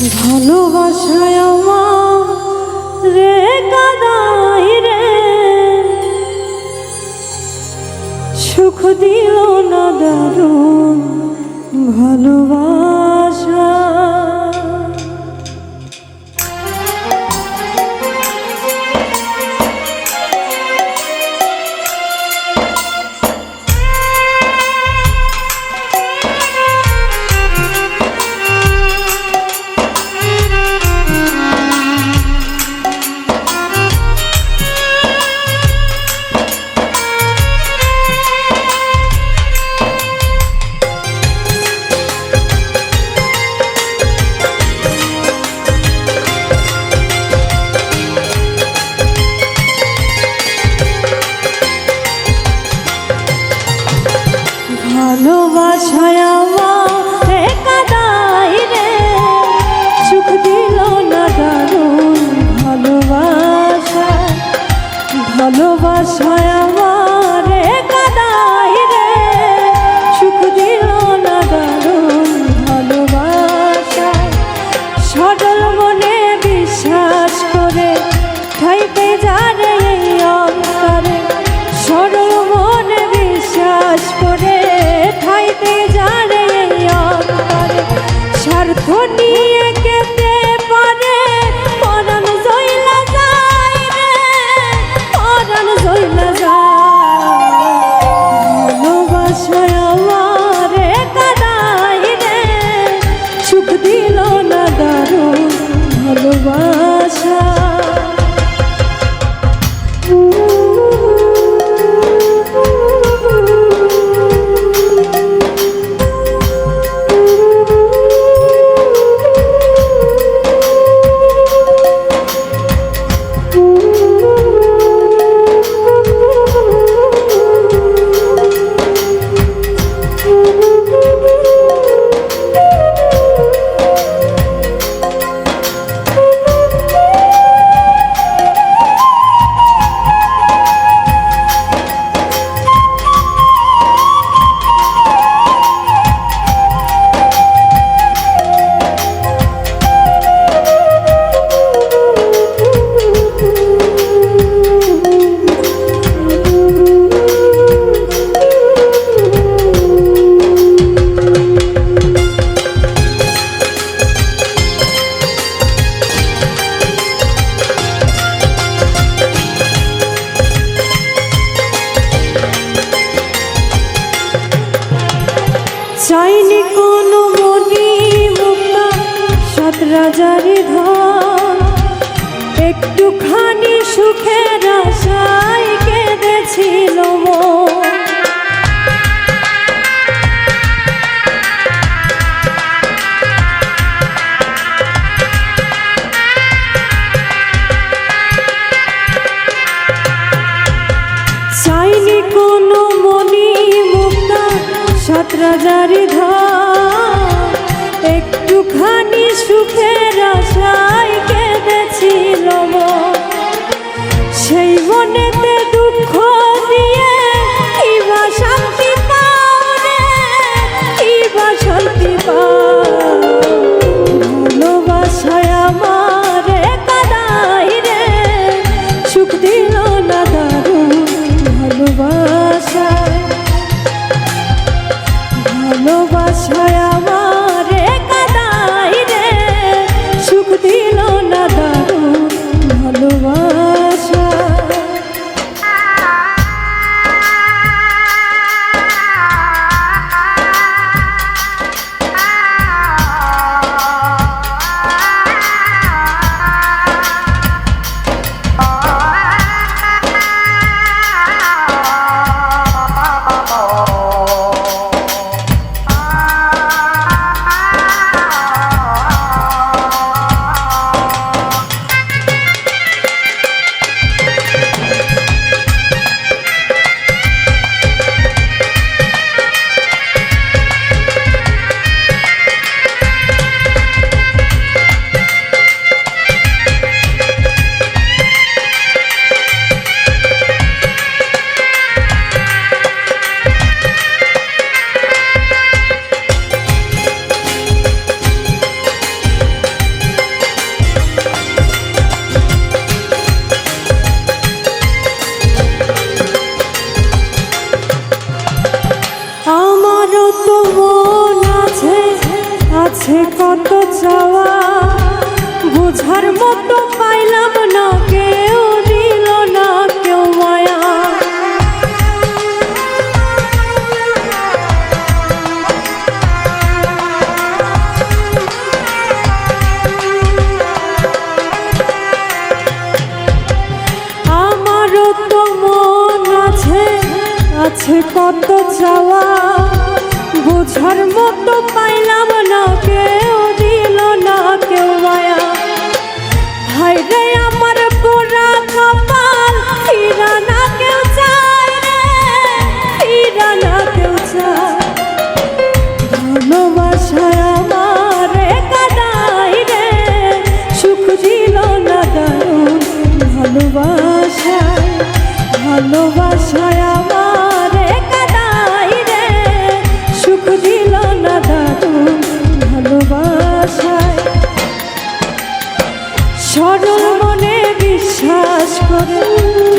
ভালোবাসায় আমার রে কাদাই রে। সুখ দিল না দারুণ ভালোবাস। হাজারি ধন। একটুখানি সুখের আশায় কেঁদেছিল মন। সাত রাজারি ধা একটু খা না কত মন আছে আছে কত চাওয়া। বুঝার মতো পাইলাম না, কেউ দিল না, কেউ মায়া। আমারও তো মন আছে আছে কত চাওয়া। বোঝার মতো পাইলাম না, কেউ দিল না, কেউ মায়া। হাই রে আমার পোড়া কপাল না কেউ চায় না কেউ চায়। ভালোবাসায় আমারে কাদাই রে, সুখ দিল না দারুণ ভালোবাসায়। ভালোবাসায় সরল মনে বিশ্বাস করে।